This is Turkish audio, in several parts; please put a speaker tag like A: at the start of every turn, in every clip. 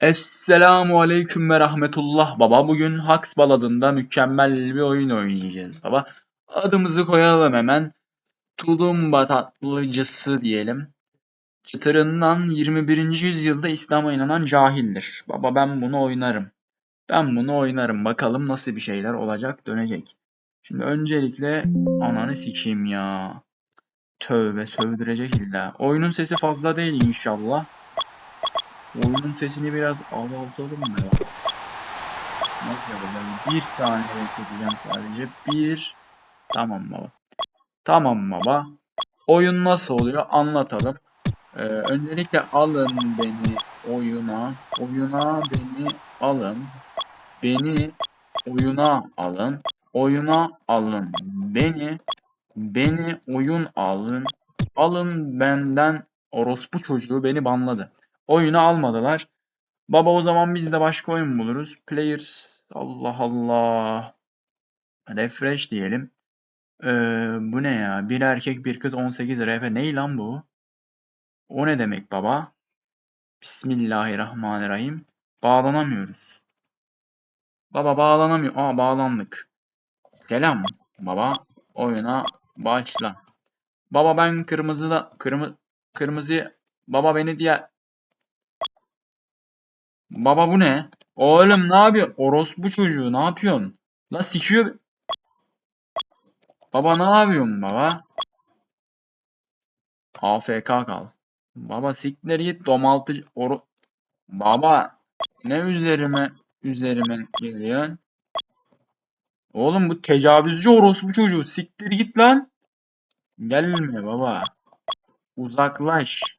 A: Esselamu Aleyküm ve Rahmetullah baba. Bugün Haks Baladı'nda mükemmel bir oyun oynayacağız baba. Adımızı koyalım hemen. Tulumba tatlıcısı diyelim. Çıtırından 21. yüzyılda İslam'a inanan cahildir. Baba ben bunu oynarım. Ben bunu oynarım. Bakalım nasıl bir şeyler olacak dönecek. Şimdi öncelikle ananı sikeyim ya. Tövbe sövdürecek illa. Oyunun sesi fazla değil inşallah. Oyunun sesini biraz azaltalım da. Nasıl yapacağım? Bir saniye bekleteceğim sadece. Bir. Tamam baba. Tamam baba. Oyun nasıl oluyor anlatalım. Ee, öncelikle alın beni oyuna. Oyuna beni alın. Beni oyuna alın. Oyuna alın. Beni beni oyun alın. Alın benden orospu çocuğu beni banladı. Oyunu almadılar. Baba o zaman biz de başka oyun buluruz. Players Allah Allah. Refresh diyelim. Ee, bu ne ya? Bir erkek bir kız 18 RP. Ney lan bu? O ne demek baba? Bismillahirrahmanirrahim. Bağlanamıyoruz. Baba bağlanamıyor. Aa bağlandık. Selam baba. Oyuna başla. Baba ben kırmızıda kırmızı kırmızı baba beni diye Baba bu ne? Oğlum ne yapıyor? Orospu çocuğu ne yapıyorsun? Lan sikiyor. Baba ne yapıyorsun baba? AFK kal. Baba siktir git domaltı oru. Baba ne üzerime üzerime geliyorsun? Oğlum bu tecavüzcü orospu çocuğu siktir git lan. Gelme baba. Uzaklaş.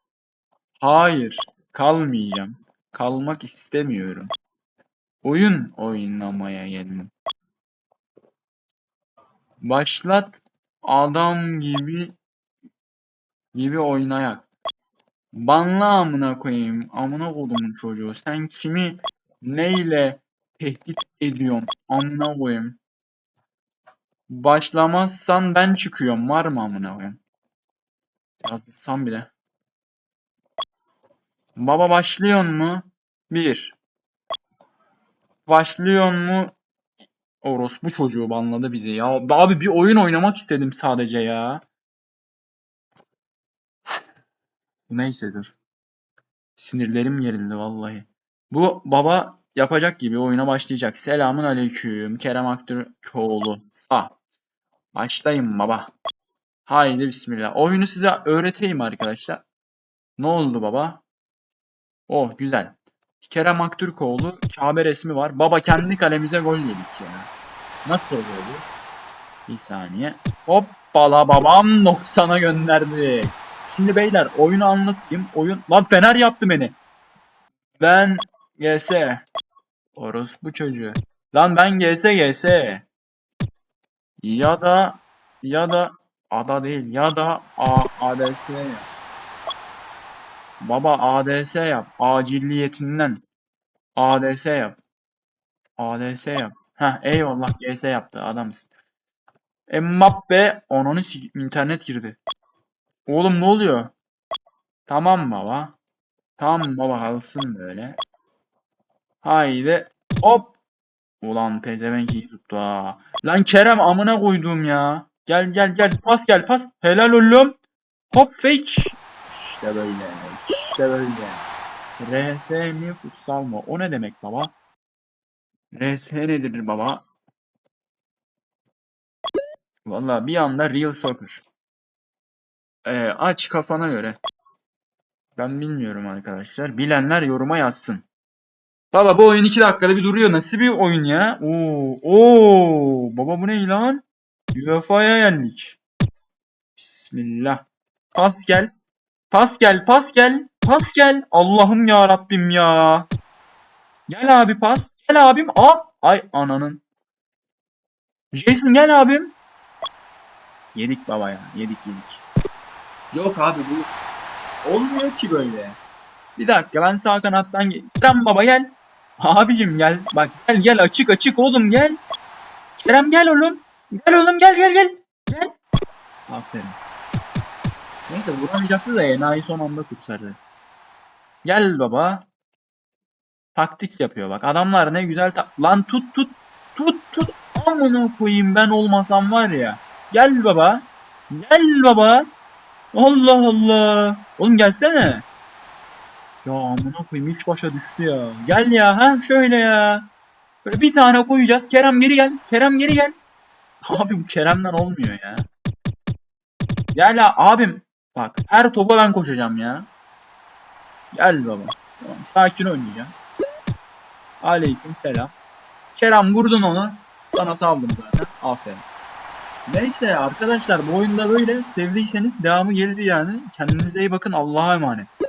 A: Hayır kalmayacağım. Kalmak istemiyorum. Oyun oynamaya geldim. Başlat adam gibi gibi oynayak. Banla amına koyayım. Amına kodumun çocuğu. Sen kimi neyle tehdit ediyorsun? Amına koyayım. Başlamazsan ben çıkıyorum. Var mı amına koyayım? Yazsam bile. Baba başlıyor mu? Bir. Başlıyor mu? Orospu çocuğu banladı bizi ya. Abi bir oyun oynamak istedim sadece ya. Neyse dur. Sinirlerim gerildi vallahi. Bu baba yapacak gibi oyuna başlayacak. Selamun aleyküm. Kerem Aktürkoğlu. Sağ. Başlayın baba. Haydi bismillah. Oyunu size öğreteyim arkadaşlar. Ne oldu baba? Oh güzel. Kerem Aktürkoğlu Kabe resmi var. Baba kendi kalemize gol yedik ya. Nasıl oluyor bu? Bir saniye. Hoppala babam 90'a gönderdi. Şimdi beyler oyunu anlatayım. Oyun lan Fener yaptı beni. Ben GS. Orospu çocuğu. Lan ben GS GS. Ya da ya da ada değil ya da A ADS yap. Baba ADS yap. Acilliyetinden. ADS yap. ADS yap. Heh eyvallah GS yaptı adamsın. Mbappe onun internet girdi. Oğlum ne oluyor? Tamam baba. Tamam baba kalsın böyle. Haydi. Hop. Ulan pezevenk iyi tuttu ha. Lan Kerem amına koyduğum ya. Gel gel gel. Pas gel pas. Helal oğlum. Hop fake. İşte böyle. İşte böyle. RS mi futsal mı? O ne demek baba? RS nedir baba? Valla bir anda Real Soccer. Ee, aç kafana göre. Ben bilmiyorum arkadaşlar. Bilenler yoruma yazsın. Baba bu oyun 2 dakikada bir duruyor. Nasıl bir oyun ya? Oo, oo. Baba bu ne lan? UEFA'ya yendik. Bismillah. Pas gel. Pas gel, pas gel. Pas gel. Allah'ım ya Rabbim ya. Gel abi pas. Gel abim. Aa, ay ananın. Jason gel abim. Yedik baba ya. Yedik yedik. Yok abi bu olmuyor ki böyle. Bir dakika ben sağ kanattan Kerem baba gel. Abicim gel bak gel gel açık açık oğlum gel. Kerem gel oğlum. Gel oğlum gel gel gel. Gel. Aferin. Neyse vuramayacaktı da enayi son anda kurtardı. Gel baba. Taktik yapıyor bak. Adamlar ne güzel tak... Lan tut tut. Tut tut. Amına koyayım ben olmasam var ya. Gel baba. Gel baba. Allah Allah. Oğlum gelsene. Ya amına koyayım ilk başa düştü ya. Gel ya ha şöyle ya. Böyle bir tane koyacağız. Kerem geri gel. Kerem geri gel. Abi bu Kerem'den olmuyor ya. Gel ya abim. Bak her topa ben koşacağım ya. Gel baba. Tamam, sakin oynayacağım. Aleyküm selam. Kerem vurdun onu. Sana saldım zaten. Aferin. Neyse arkadaşlar bu oyunda böyle. Sevdiyseniz devamı gelir yani. Kendinize iyi bakın. Allah'a emanet.